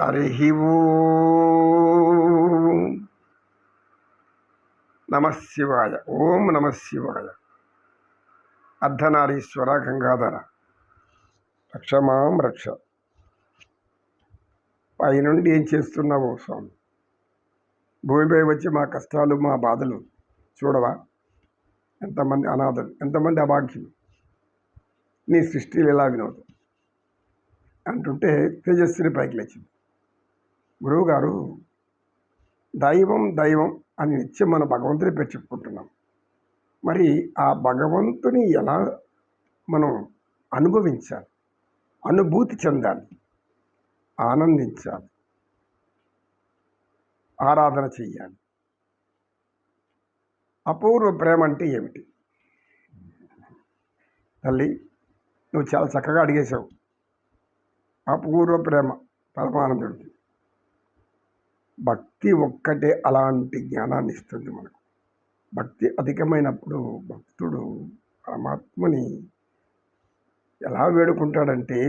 హరి నమ శివాయ ఓం నమ శివాయ. అర్ధనారీశ్వర గంగాధర. రక్షమాం రక్ష. పైనుండి ఏం చేస్తున్నావు స్వామి? భూమిపై వచ్చి మా కష్టాలు మా బాధలు చూడవా? ఎంతమంది అనాథలు ఎంతమంది అభాగ్యులు? నీ సృష్టిలు ఎలా వినోదం? అంటుంటే తేజస్విని పైకి లేచింది. గురువుగారు దైవం దైవం అని నిత్యం మన భగవంతుని పేరు చెప్పుకుంటున్నాం. మరి ఆ భగవంతుని ఎలా మనం అనుభవించాలి? అనుభూతి చెందాలి. ఆనందించాలి. ఆరాధన చెయ్యాలి. అపూర్వ ప్రేమ అంటే ఏమిటి? తల్లి నువ్వు చాలా చక్కగా అడిగేశావు. అపూర్వ ప్రేమ పరమానందుడికి. భక్తి ఒక్కటే అలాంటి జ్ఞానాన్ని ఇస్తుంది మనకు. భక్తి అధికమైనప్పుడు భక్తుడు పరమాత్మని ఎలా వేడుకుంటాడంటే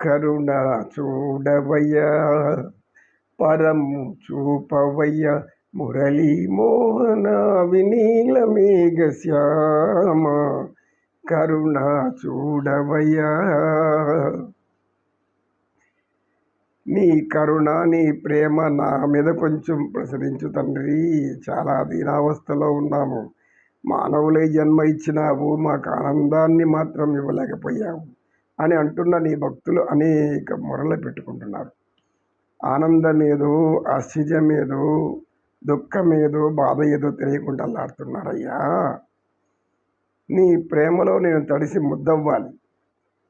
కరుణ చూడవయ్య పరము చూపవయ్య మురళీ మోహన వినీల మేఘశ్యామ కరుణ చూడవయ్యా నీ కరుణ నీ ప్రేమ నా మీద కొంచెం ప్రసరించు తండ్రి. చాలా దీనావస్థలో ఉన్నాము. మానవులే జన్మ ఇచ్చినావు. మాకు ఆనందాన్ని మాత్రం ఇవ్వలేకపోయావు అని అంటున్న నీ భక్తులు అనేక మొరలు పెట్టుకుంటున్నారు. ఆనందం ఏదో ఆశ్చర్యం ఏదో దుఃఖం ఏదో బాధ ఏదో తెలియకుండా అల్లాడుతున్నారయ్యా. నీ ప్రేమలో నేను తడిసి ముద్దవ్వాలి.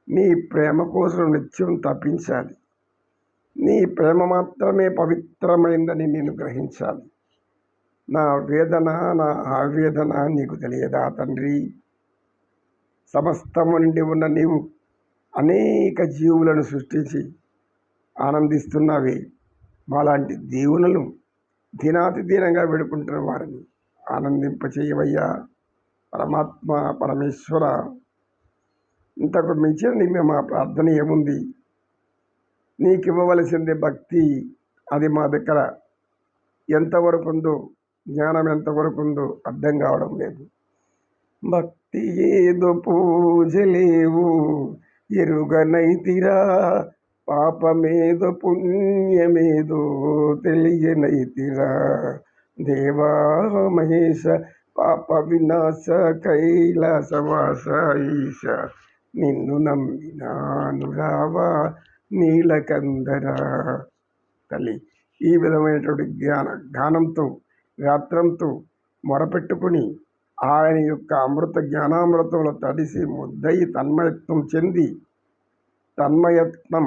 నీ ప్రేమ కోసం నిత్యం తప్పించాలి నీ ప్రేమ మాత్రమే పవిత్రమైందని నేను గ్రహించాలి. నా వేదన నా ఆవేదన నీకు తెలియదా తండ్రి? సమస్తము నుండి ఉన్న నీవు అనేక జీవులను సృష్టించి ఆనందిస్తున్నవి. మాలాంటి దీవులను దినాతి దీనంగా వేడుకుంటున్న వారిని ఆనందింపచేయవయ్యా. పరమాత్మ పరమేశ్వర ఇంతకు మించిన నీ మా ప్రార్థన ఏముంది? నీకు ఇవ్వవలసింది భక్తి. అది మా దగ్గర ఎంతవరకు ఉందో జ్ఞానం ఎంతవరకు ఉందో అర్థం కావడం లేదు. భక్తి ఏదో పూజలేవు ఎరుగనైతిరా. పాపమేదో పుణ్యమేదో తెలియనైతిరా. దేవా మహేశ పాప వినాశ కైలాసవాస ఈశ. నిన్ను నమ్మినాను రావా. నీలకందర తల్లి. ఈ విధమైనటువంటి జ్ఞాన గానంతో గాత్రంతో మొరపెట్టుకుని ఆయన యొక్క అమృత జ్ఞానామృతంలో తడిసి ముద్దయి తన్మయత్వం చెంది తన్మయత్నం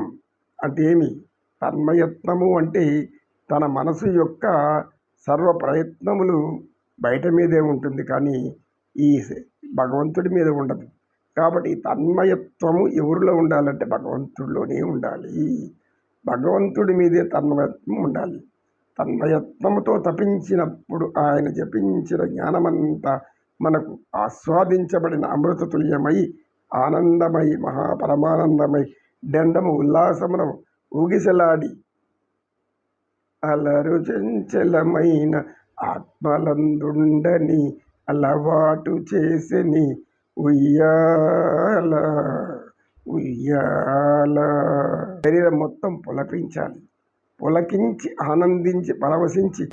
అంటే ఏమి? తన్మయత్నము అంటే తన మనసు యొక్క సర్వ ప్రయత్నములు బయట మీదే ఉంటుంది కానీ ఈ భగవంతుడి మీద ఉండదు. కాబట్టి తన్మయత్వము ఎవరిలో ఉండాలంటే భగవంతుడిలోనే ఉండాలి. భగవంతుడి మీదే తన్మయత్వం ఉండాలి. తన్మయత్వంతో తపించినప్పుడు ఆయన జపించిన జ్ఞానమంతా మనకు ఆస్వాదించబడిన అమృత తుల్యమై ఆనందమై మహాపరమానందమై దండము ఉల్లాసమున ఊగిసలాడి అలరు చంచలమైన ఆత్మలందుండని అలవాటు చేసని ఉయ్యాల ఉయ్యాల. శరీరం మొత్తం పులకించాలి పులకించి ఆనందించి పరవశించి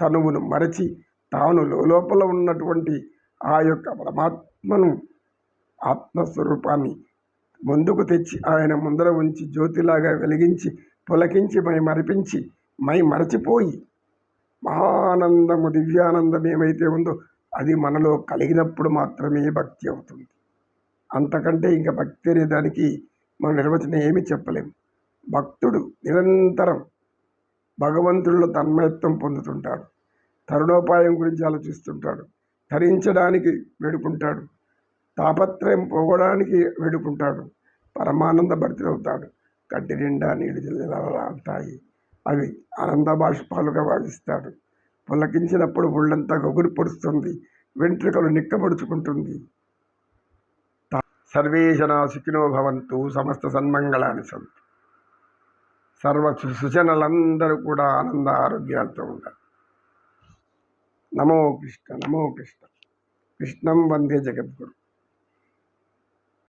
తనువును మరచి తాను లోపల ఉన్నటువంటి ఆ యొక్క పరమాత్మను ఆత్మస్వరూపాన్ని ముందుకు తెచ్చి ఆయన ముందర ఉంచి జ్యోతిలాగా వెలిగించి పులకించి మై మరిపించి మై మరచిపోయి మహానందము దివ్యానందం ఏమైతే ఉందో అది మనలో కలిగినప్పుడు మాత్రమే భక్తి అవుతుంది. అంతకంటే ఇంకా భక్తి అనే దానికి మన నిర్వచనం ఏమీ చెప్పలేము భక్తుడు నిరంతరం భగవంతుడిలో తన్మయత్వం పొందుతుంటాడు. తరుణోపాయం గురించి ఆలోచిస్తుంటాడు. ధరించడానికి వేడుకుంటాడు. తాపత్రయం పోవడానికి వేడుకుంటాడు. పరమానంద భర్తవుతాడు కంటి నిండా నీళ్ళు జల్లుతాయి అవి ఆనంద బాష్పాలుగా భావిస్తాడు పులకించినప్పుడు ఒళ్ళంతా గొగురు పొడుస్తుంది వెంట్రుకలు నిక్కబడుచుకుంటుంది. సర్వే జనా సుఖినో భవంతు సమస్త సన్మంగళాన్ని సంతు. సర్వ సుజనులందరూ కూడా ఆనంద ఆరోగ్యాలతో ఉండాలి. నమో కృష్ణ నమో కృష్ణ. కృష్ణం వందే జగద్గురు.